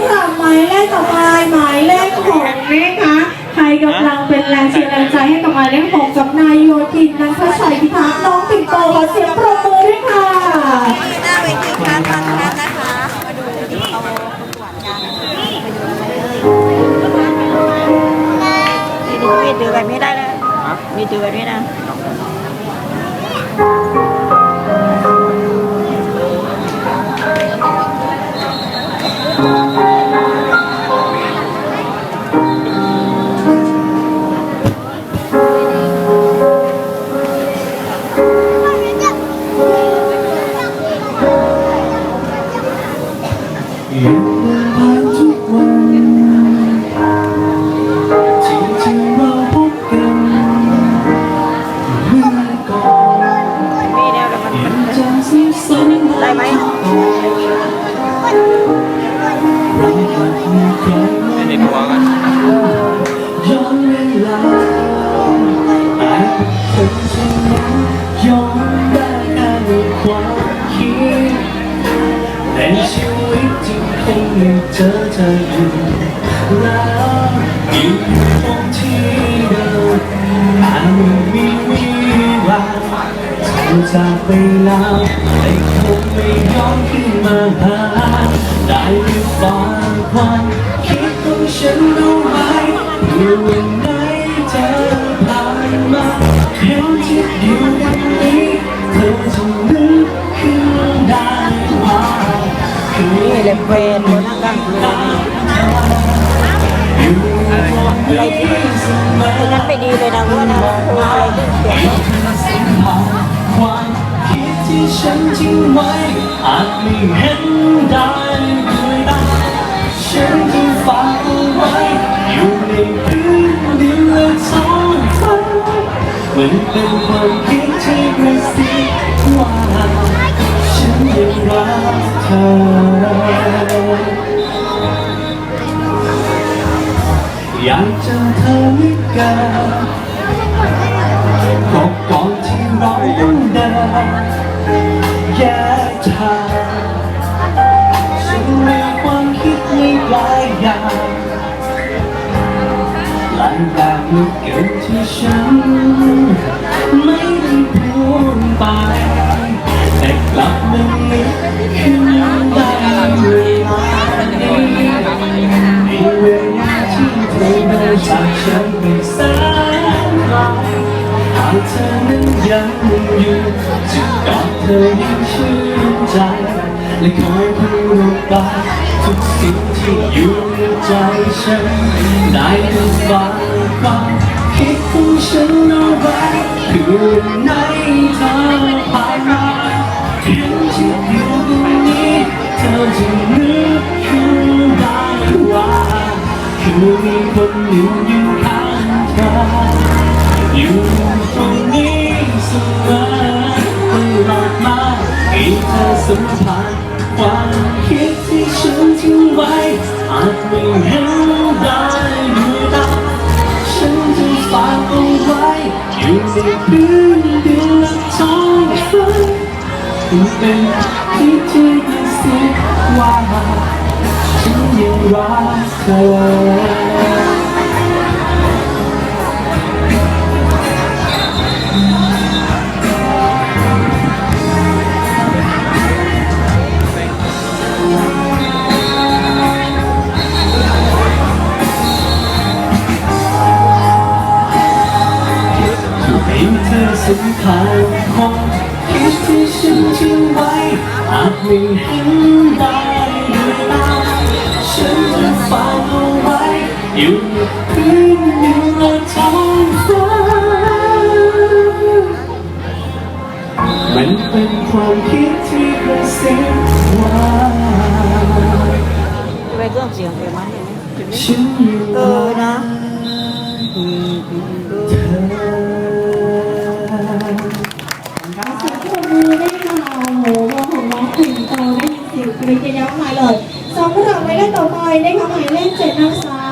ำหรับหมายเลขต่อไปหมายเลขหกนะคะใครกำลังเป็นแรงเชียร์แรงใจให้กับหมายเลขหกกับนายโยธินนันทชัยพิทักษ์น้องปิ่นโตขอเสียงปรบมือด้วยค่ะหน้าเวทีคลาสฟังกันะคะมาดูเขาประกวดกันมีดูแบบนี้ได้เลยมีถือแบบนี้นะ ใครมาในตัวกัน ตจริงคงไม่เจอจะอยู่แล้วอยู่ตรงที่เดิมอาจไม่มีวิวาเธอจากไปแล้วแต่คงไม่ย้อนขึ้นมาหาได้หรือเปล่าควา ฉันทิ้งไว้อาจไม่เห็นได้ด้วยตาฉันที่ฝากเอาไว้อยู่ในพื้นดินและท้องฟ้ามันเป็นความคิดที่กระซิบว่าฉันยังรักเธออยากเจอเธอเหมือนกันก็ก่อนที่เราต้องเดิน แยกทางฉันมีความคิดไม่หลายอย่างหลายแบบเหลือเกิดที่ฉัน ไม่ได้พูดไปแต่กลับมานึกขึ้น เธอยังชื่นใจและคอยพูดออกไปทุกสิ่งที่อยู่ในใจฉันได้แต่ฟังความคิดของฉันเอาไว้คือวันนเธอผ่านมาเพียงที่อยู่ตรงนี้เธอจะนึกขึ้นได้ว่าคือมีคนอยู่อยู่ข้างเธออยู่ตรงนี้ ธอสัมผัสความคิดที่ฉันทิ้งไว้อาจไม่เห็นได้ด้วยตาฉันจะฝากเอาไว้อยู่ในพื้นดินและท้องฟ้าเป็นที่ที่กระซิบว่าฉันยังรักเธอ สัมผัสความคิดที่ฉันทิ้งไว้อาจไม่เห็นได้ด้วยตาฉันจะฝากเอาไว้อยู่ในพื้นดินและท้องฟ้ามันเป็นความคิดที่กระซิบว่าไปเครื่องเสียงไปมันเห็นไหมฉันยังเออนะ เธอเสียงปรบมือได้ค่ะโอ้โหวงของน้องปิ่นโตได้ยินเสียงกรี๊ดเยอะมากมายเลยสำหรับหมายเลขต่อไปได้คะหมายเลขเจ็ดนางสา